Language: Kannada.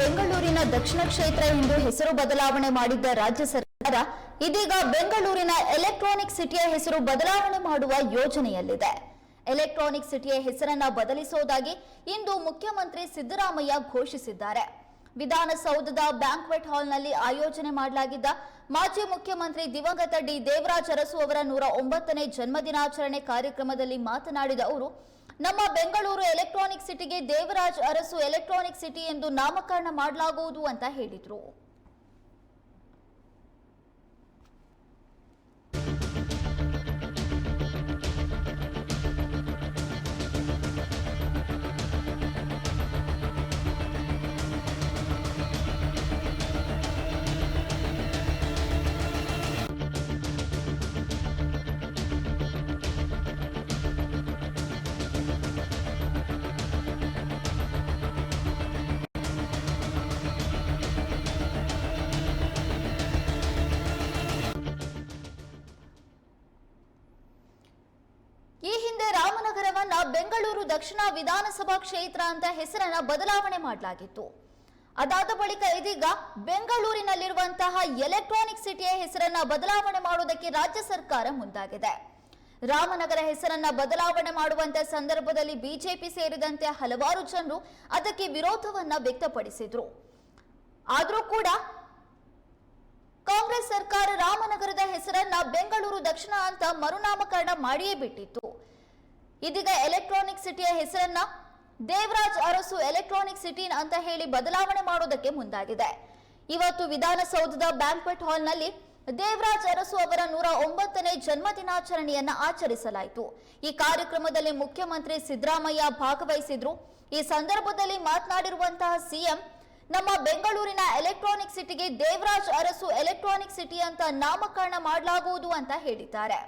ಬೆಂಗಳೂರಿನ ದಕ್ಷಿಣ ಕ್ಷೇತ್ರ ಎಂದು ಹೆಸರು ಬದಲಾವಣೆ ಮಾಡಿದ್ದ ರಾಜ್ಯ ಸರ್ಕಾರ ಇದೀಗ ಬೆಂಗಳೂರಿನ ಎಲೆಕ್ಟ್ರಾನಿಕ್ ಸಿಟಿಯ ಹೆಸರು ಬದಲಾವಣೆ ಮಾಡುವ ಯೋಜನೆಯಲ್ಲಿದೆ. ಎಲೆಕ್ಟ್ರಾನಿಕ್ ಸಿಟಿಯ ಹೆಸರನ್ನ ಬದಲಿಸುವುದಾಗಿ ಇಂದು ಮುಖ್ಯಮಂತ್ರಿ ಸಿದ್ದರಾಮಯ್ಯ ಘೋಷಿಸಿದ್ದಾರೆ. ವಿಧಾನಸೌಧದ ಬ್ಯಾಂಕ್ವೆಟ್ ಹಾಲ್ನಲ್ಲಿ ಆಯೋಜನೆ ಮಾಡಲಾಗಿದ್ದ ಮಾಜಿ ಮುಖ್ಯಮಂತ್ರಿ ದಿವಂಗತ ಡಿ ದೇವರಾಜ್ ಅರಸು ಅವರ ನೂರ ಒಂಬತ್ತನೇ ಜನ್ಮದಿನಾಚರಣೆ ಕಾರ್ಯಕ್ರಮದಲ್ಲಿ ಮಾತನಾಡಿದ ಅವರು ನಮ್ಮ ಬೆಂಗಳೂರು ಎಲೆಕ್ಟ್ರಾನಿಕ್ ಸಿಟಿಗೆ ದೇವರಾಜ್ ಅರಸು ಎಲೆಕ್ಟ್ರಾನಿಕ್ ಸಿಟಿ ಎಂದು ನಾಮಕರಣ ಮಾಡಲಾಗುವುದು ಅಂತ ಹೇಳಿದ್ರು. ಬೆಂಗಳೂರು ದಕ್ಷಿಣ ವಿಧಾನಸಭಾ ಕ್ಷೇತ್ರ ಅಂತ ಹೆಸರನ್ನ ಬದಲಾವಣೆ ಮಾಡಲಾಗಿತ್ತು. ಅದಾದ ಬಳಿಕ ಇದೀಗ ಬೆಂಗಳೂರಿನಲ್ಲಿರುವಂತಹ ಎಲೆಕ್ಟ್ರಾನಿಕ್ ಸಿಟಿಯ ಹೆಸರನ್ನ ಬದಲಾವಣೆ ಮಾಡುವುದಕ್ಕೆ ರಾಜ್ಯ ಸರ್ಕಾರ ಮುಂದಾಗಿದೆ. ರಾಮನಗರ ಹೆಸರನ್ನ ಬದಲಾವಣೆ ಮಾಡುವಂತ ಸಂದರ್ಭದಲ್ಲಿ ಬಿಜೆಪಿ ಸೇರಿದಂತೆ ಹಲವಾರು ಜನರು ಅದಕ್ಕೆ ವಿರೋಧವನ್ನ ವ್ಯಕ್ತಪಡಿಸಿದ್ರು. ಆದರೂ ಕೂಡ ಕಾಂಗ್ರೆಸ್ ಸರ್ಕಾರ ರಾಮನಗರದ ಹೆಸರನ್ನ ಬೆಂಗಳೂರು ದಕ್ಷಿಣ ಅಂತ ಮರುನಾಮಕರಣ ಮಾಡಿಯೇ ಬಿಟ್ಟಿತ್ತು. ಇದೀಗ ಎಲೆಕ್ಟ್ರಾನಿಕ್ ಸಿಟಿಯ ಹೆಸರನ್ನ ದೇವರಾಜ್ ಅರಸು ಎಲೆಕ್ಟ್ರಾನಿಕ್ ಸಿಟಿ ಅಂತ ಹೇಳಿ ಬದಲಾವಣೆ ಮಾಡೋದಕ್ಕೆ ಮುಂದಾಗಿದೆ. ಇವತ್ತು ವಿಧಾನಸೌಧದ ಬ್ಯಾಂಕ್ವೆಟ್ ಹಾಲ್ನಲ್ಲಿ ದೇವರಾಜ್ ಅರಸು ಅವರ ನೂರ ಒಂಬತ್ತನೇ ಜನ್ಮದಿನಾಚರಣೆಯನ್ನ ಆಚರಿಸಲಾಯಿತು. ಈ ಕಾರ್ಯಕ್ರಮದಲ್ಲಿ ಮುಖ್ಯಮಂತ್ರಿ ಸಿದ್ದರಾಮಯ್ಯ ಭಾಗವಹಿಸಿದ್ರು. ಈ ಸಂದರ್ಭದಲ್ಲಿ ಮಾತನಾಡಿರುವಂತಹ ಸಿಎಂ, ನಮ್ಮ ಬೆಂಗಳೂರಿನ ಎಲೆಕ್ಟ್ರಾನಿಕ್ ಸಿಟಿಗೆ ದೇವರಾಜ್ ಅರಸು ಎಲೆಕ್ಟ್ರಾನಿಕ್ ಸಿಟಿ ಅಂತ ನಾಮಕರಣ ಮಾಡಲಾಗುವುದು ಅಂತ ಹೇಳಿದ್ದಾರೆ.